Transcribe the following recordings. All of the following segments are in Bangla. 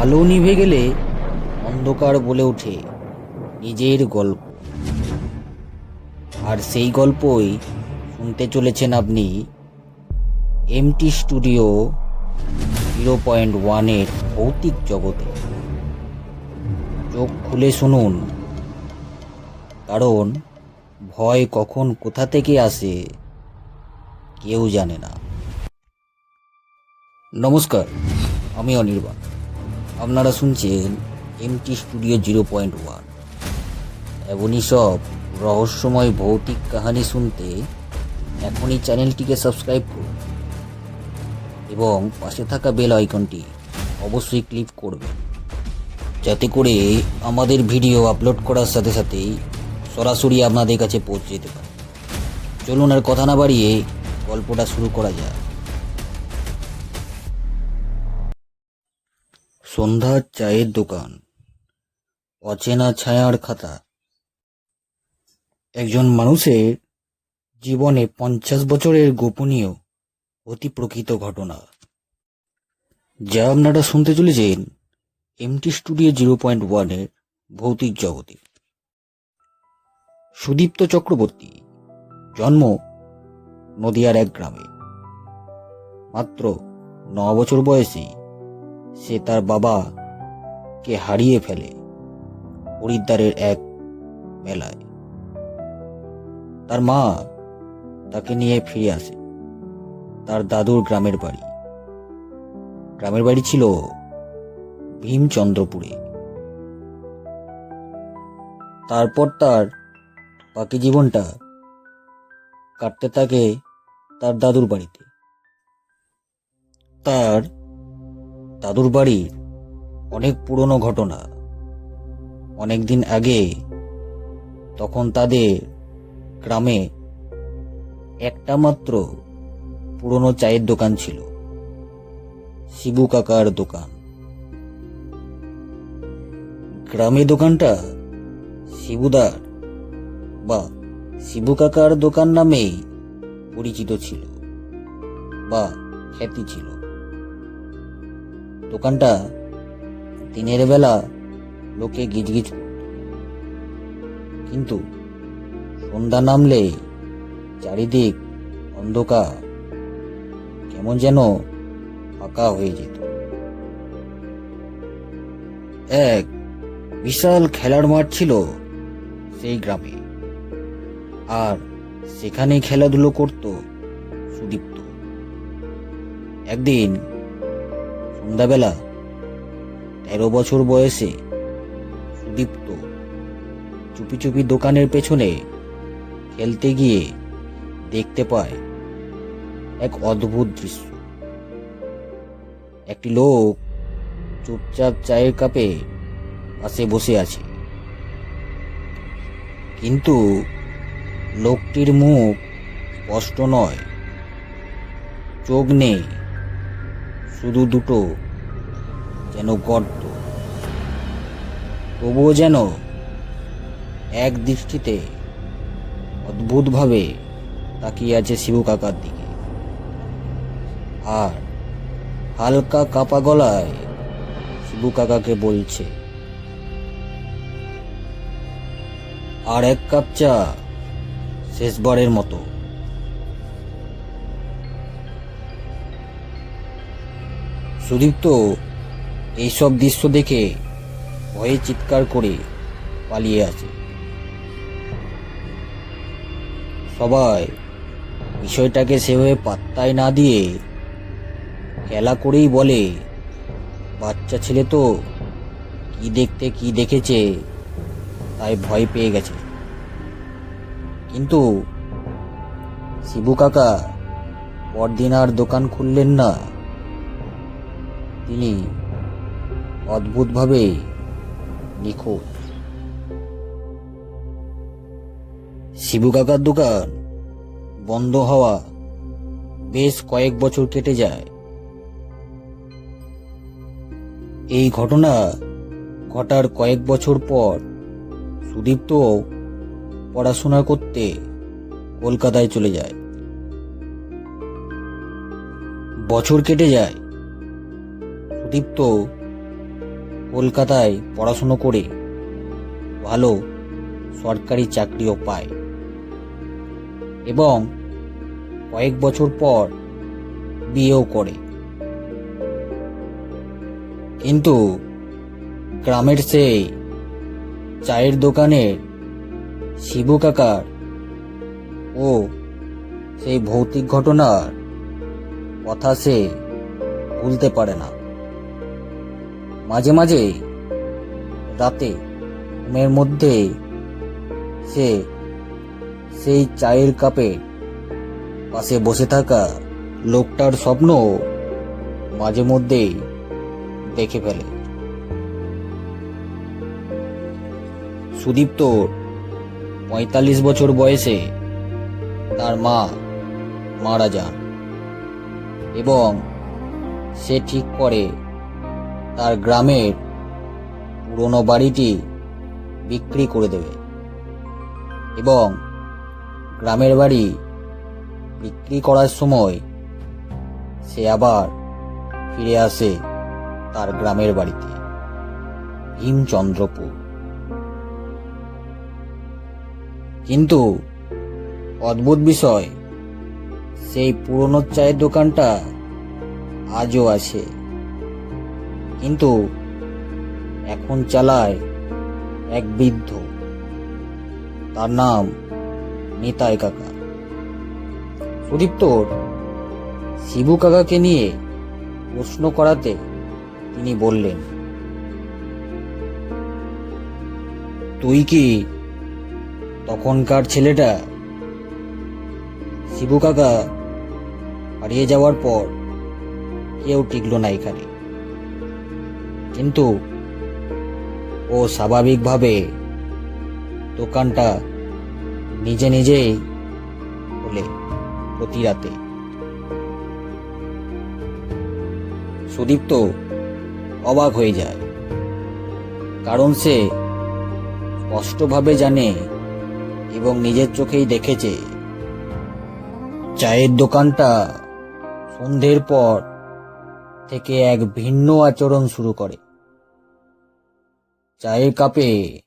আলো নিভে গেলে অন্ধকার বলে ওঠে নিজের গল্প। আর সেই গল্পই শুনতে চলেছেন আপনি এমটি স্টুডিও জিরো পয়েন্ট ওয়ানের ভৌতিক জগতে। চোখ খুলে শুনুন। কারণ ভয় কখন কোথা থেকে আসে কেউ জানে না। নমস্কার, আমি অনির্বাণ। আপনারা শুনছেন MT studio zero point one এমনই সব রহস্যময় ভৌতিক কাহিনী শুনতে এখনই চ্যানেলটিকে সাবস্ক্রাইব করুন এবং পাশে থাকা বেল আইকনটি অবশ্যই ক্লিক করবেন, যাতে করে আমাদের ভিডিও আপলোড করার সাথে সাথেই সরাসরি আপনাদের কাছে পৌঁছে যেতে পারে। চলুন আর কথা না বাড়িয়ে গল্পটা শুরু করা যাক। সন্ধ্যার চায়ের দোকান। অচেনা ছায়ার খাতা। একজন মানুষের জীবনে পঞ্চাশ বছরের গোপনীয় অতি প্রকৃত ঘটনা। যা আপনারা শুনতে চলেছেন এমটি স্টুডিও জিরো পয়েন্ট ওয়ানের ভৌতিক জগতে। সুদীপ্ত চক্রবর্তী জন্ম নদিয়ার এক গ্রামে। মাত্র ন বছর বয়সে সে তার বাবাকে হারিয়ে ফেলে হরিদ্বারের এক মেলায়। তার মা তাকে নিয়ে ফিরে আসে। তার দাদুর গ্রামের বাড়ি। গ্রামের বাড়ি ছিল ভীমচন্দ্রপুরে। তারপর তার বাকি জীবনটা কাটতে থাকে তার দাদুর বাড়িতে। তার দাদুর বাড়ির অনেক পুরনো ঘটনা। অনেক দিন আগে তখন তাদের গ্রামে একটা মাত্র পুরনো চায়ের দোকান ছিল, শিবু কাকার দোকান। গ্রামে দোকানটা শিবুদার বা শিবু কাকার দোকান নামেই পরিচিত ছিল বা খ্যাতি ছিল। দোকানটা দিনের বেলা লোকে গিজগিজ কিন্তু সন্ধ্যা নামলে চারিদিক অন্ধকার, কেমন যেন ফাঁকা হয়ে যেত। এক বিশাল খেলার মাঠ ছিল সেই গ্রামে, আর সেখানে খেলাধুলো করত সুদীপ্ত। একদিন সন্ধ্যাবেলা তেরো বছর বয়সে সুদীপ্ত চুপি চুপি দোকানের পেছনে খেলতে গিয়ে দেখতে পায় এক অদ্ভুত দৃশ্য। একটি লোক চুপচাপ চায়ের কাপে পাশে বসে আছে। কিন্তু লোকটির মুখ স্পষ্ট নয়, চোখ নেই। শুধু দুটো যেন গর্ত। তবুও যেন এক দৃষ্টিতে অদ্ভুতভাবে তাকিয়ে আছে শিবু কাকার দিকে। আর হালকা কাপা গলায় শিবু কাকাকে বলছে, আর এক কাপ চা শেষবারের মতো। সুদীপ্ত এইসব দৃশ্য দেখে ভয়ে চিৎকার করে পালিয়ে আসে। সবাই বিষয়টাকে সেভাবে পাত্তায় না দিয়ে খেলা করেই বলে, বাচ্চা ছেলে তো কি দেখতে কি দেখেছে তাই ভয় পেয়ে গেছে। কিন্তু শিবু কাকা পরদিন আর দোকান খুললেন না। তিনি অদ্ভুতভাবে নিখোঁজ শিবু কাকার দোকান বন্ধ হওয়া বেশ কয়েক বছর কেটে যায়। এই ঘটনা ঘটার কয়েক বছর পর সুদীপ্ত পড়াশোনা করতে কলকাতায় চলে যায়। বছর কেটে যায়। সুদীপ্ত কলকাতায় পড়াশুনো করে ভালো সরকারি চাকরিও পায়। এবং কয়েক বছর পর বিয়েও করে। কিন্তু গ্রামের সেই চায়ের দোকানের শিবু কাকার ও সেই ভৌতিক ঘটনার কথা সে ভুলতে পারে না। মাঝে মাঝে রাতে ঘুমের মধ্যে সে সেই চায়ের কাপে পাশে বসে থাকা লোকটার স্বপ্ন মাঝে মধ্যেই দেখে ফেলে। সুদীপ্ত পঁয়তাল্লিশ বছর বয়সে তার মা মারা যান এবং সে ঠিক করে তার গ্রামের পুরনো বাড়িটি বিক্রি করে দেবে এবং গ্রামের বাড়ি বিক্রি করার সময় সে আবার ফিরে আসে তার গ্রামের বাড়িতে, ভীমচন্দ্রপুর। কিন্তু অদ্ভুত বিষয়, সেই পুরনো চায়ের দোকানটা আজও আছে। কিন্তু এখন চালায় এক বৃদ্ধ। তার নাম নিতাই কাকা। সুদীপ্তর শিবু কাকাকে নিয়ে প্রশ্ন করাতে তিনি বললেন, তুই কি তখনকার ছেলেটা? শিবু কাকা হারিয়ে যাওয়ার পর কেউ টিকলো না এখানে। কিন্তু ও স্বাভাবিকভাবে দোকানটা নিজে নিজেই খোলে প্রতি রাতে। সুদীপ্ত অবাক হয়ে যায়, কারণ সে স্পষ্টভাবে জানে এবং নিজের চোখেই দেখেছে চায়ের দোকানটা সন্ধ্যের পর থেকে এক ভিন্ন আচরণ শুরু করে। চায়ের কাপে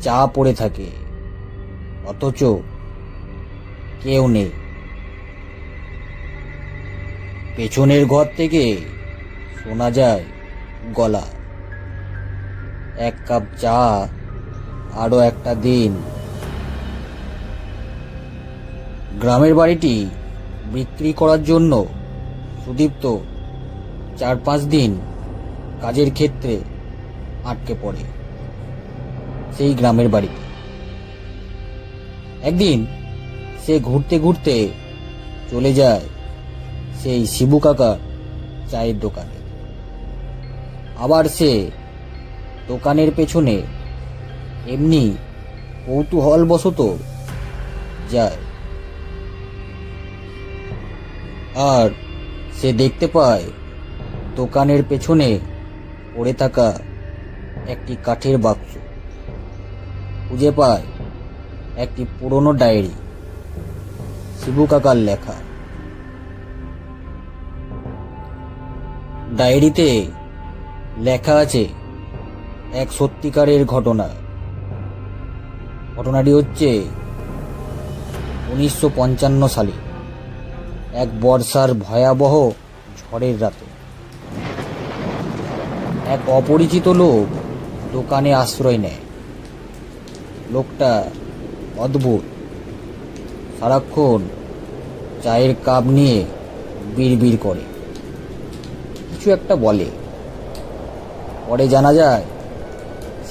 চা পড়ে থাকে। অথচ কেউ নেই। পেছনের ঘর থেকে শোনা যায় গলা। এক কাপ চা আরও একটা দিন। গ্রামের বাড়িটি বিক্রি করার জন্য সুদীপ্ত চার পাঁচ দিন কাজের ক্ষেত্রে আটকে পড়ে। সেই গ্রামের বাড়িতে একদিন সে ঘুরতে ঘুরতে চলে যায় সেই শিবু কাকার চায়ের দোকানে। আবার সে দোকানের পেছনে এমনি কৌতূহল কৌতূহলবশত যায়। আর সে দেখতে পায় দোকানের পেছনে পড়ে থাকা একটি কাঠের বাক্স। খুঁজে পায় একটি পুরনো ডায়েরি। শিবু কাকার লেখা। ডায়েরিতে লেখা আছে এক সত্যিকারের ঘটনা। ঘটনাটি হচ্ছে উনিশশো পঞ্চান্ন সালে এক বর্ষার ভয়াবহ ঝড়ের রাতে। এক অপরিচিত লোক দোকানে আশ্রয় নেয়। লোকটা অদ্ভুত। সারাক্ষণ চায়ের কাপ নিয়ে বিড়বিড় করে। কিছু একটা বলে। পরে জানা যায়,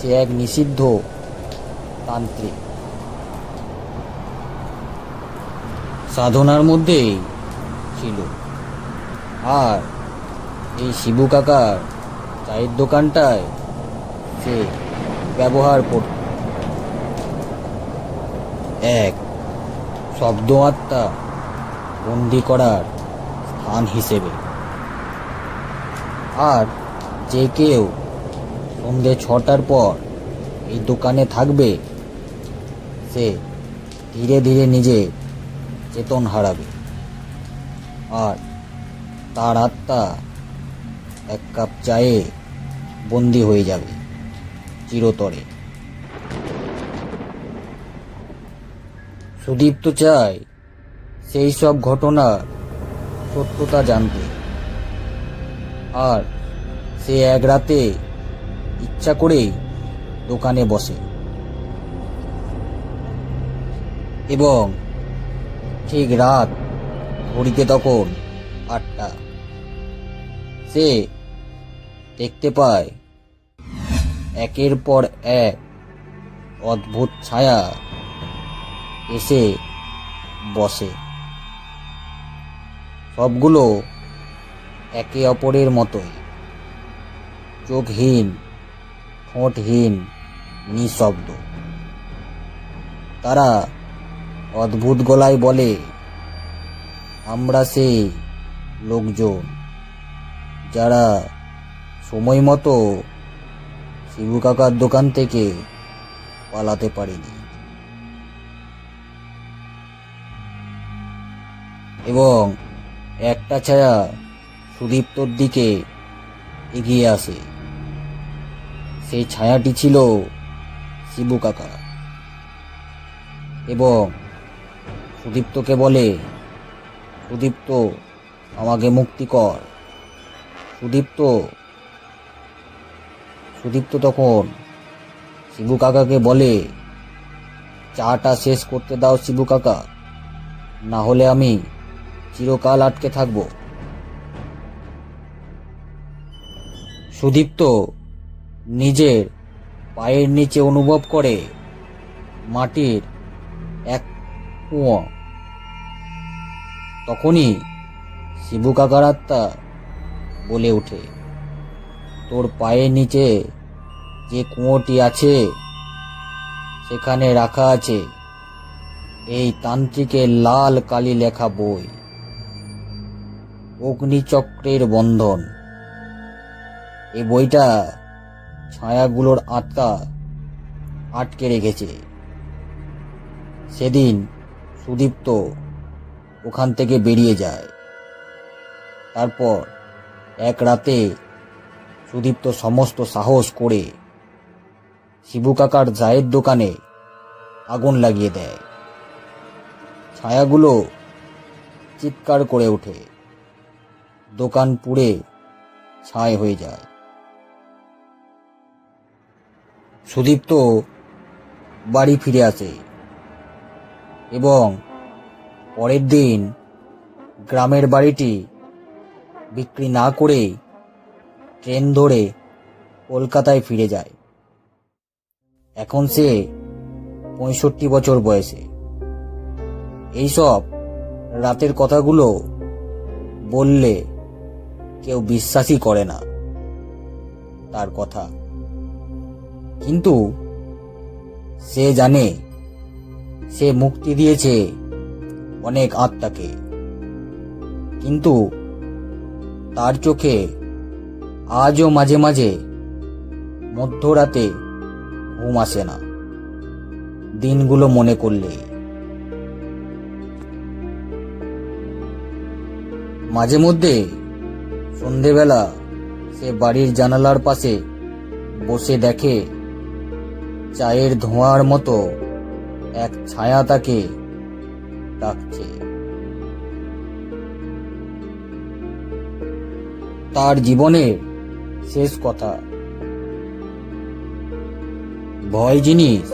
সে এক নিষিদ্ধ তান্ত্রিক। সাধনার মধ্যেই ছিল। আর এই শিবু কাকার চায়ের দোকানটায় সে ব্যবহার করত এক শব্দ আত্মা বন্দি করার স্থান হিসেবে। আর যে কেউ সন্ধে ছটার পর এই দোকানে থাকবে, সে ধীরে ধীরে নিজে চেতন হারাবে। আর তার আত্মা এক কাপ চায়ে বন্দি হয়ে যাবে। চিরতরে। সুদীপ্ত চায় সেই সব ঘটনার সত্যতা জানতে। আর সে এক রাতে ইচ্ছা করেই দোকানে বসে। এবং ঠিক রাত ঘড়িতে তখন আটটা। সে দেখতে পায় একের পর এক অদ্ভুত ছায়া এসে বসে। সবগুলো একে অপরের মতোই। চোখহীন, ঠোঁটহীন, নিঃশব্দ। তারা অদ্ভুত গলায় বলে, আমরা সেই লোকজন যারা সময় মতো শিবু কাকার দোকান থেকে পালাতে পারিনি। এবং একটা ছায়া সুদীপ্তর দিকে এগিয়ে আসে। সেই ছায়াটি ছিল শিবু কাকা এবং সুদীপ্তকে বলে, সুদীপ্ত, আমাকে মুক্তি কর। সুদীপ্ত সুদীপ্ত তখন শিবু কাকাকে বলে, চাটা শেষ করতে দাও শিবু কাকা, না হলে আমি চিরকাল আটকে থাকব সুদীপ্ত নিজের পায়ের নিচে অনুভব করে মাটির এক কুয়ো। তখনই শিবু কাকার আত্মা বলে ওঠে তোর পায়ের নিচে যে কুয়োটি আছে, সেখানে রাখা আছে এই তান্ত্রিকের লাল কালি লেখা বই। অগ্নিচক্রের বন্ধন। এই বইটা ছায়াগুলোর আত্মা আটকে রেখেছে। সেদিন সুদীপ্ত ওখান থেকে বেরিয়ে যায়। তারপর এক রাতে সুদীপ্ত সমস্ত সাহস করে শিবু কাকার জায়ের দোকানে আগুন লাগিয়ে দেয়। ছায়াগুলো চিৎকার করে ওঠে। দোকান পুড়ে ছায় হয়ে যায়। সুদীপ্ত বাড়ি ফিরে আসে এবং পরের দিন গ্রামের বাড়িটি বিক্রি না করে ট্রেন ধরে কলকাতায় ফিরে যায়। এখন সে পঁয়ষট্টি বছর বয়সে। এইসব রাতের কথাগুলো বললে কেউ বিশ্বাসই করে না তার কথা। কিন্তু সে জানে, সে মুক্তি দিয়েছে অনেক আত্মাকে। কিন্তু তার চোখে আজও মাঝে মাঝে মধ্যরাতে ঘুম আসে না। দিনগুলো মনে করলে। মাঝে মধ্যে সন্ধেবেলা সে বাড়ির জানালার পাশে বসে দেখে চায়ের ধোঁয়ার মতো এক ছায়া তাকে ডাকছে। তার জীবনের শেষ কথা। ভয় জিনিস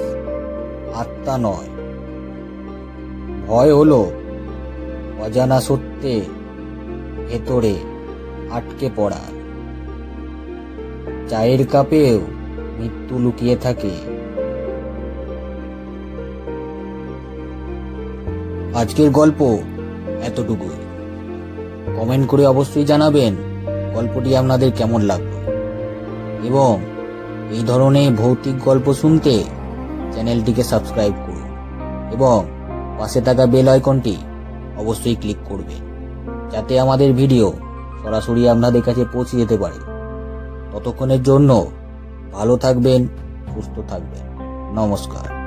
আত্মা নয়। ভয় হলো অজানা সত্যে ভেতরে আটকে পড়া। চায়ের কাপেও মৃত্যু লুকিয়ে থাকে। আজকের গল্প এতটুকুই। কমেন্ট করে অবশ্যই জানাবেন গল্পটি আপনাদের কেমন লাগল? এবং এই ধরনের ভৌতিক গল্প শুনতে চ্যানেলটিকে সাবস্ক্রাইব করুন এবং পাশে থাকা বেল আইকনটি অবশ্যই ক্লিক করবে যাতে আমাদের ভিডিও সরাসরি আপনাদের কাছে পৌঁছে যেতে পারে। ততক্ষণের জন্য ভালো থাকবেন, সুস্থ থাকবেন। নমস্কার।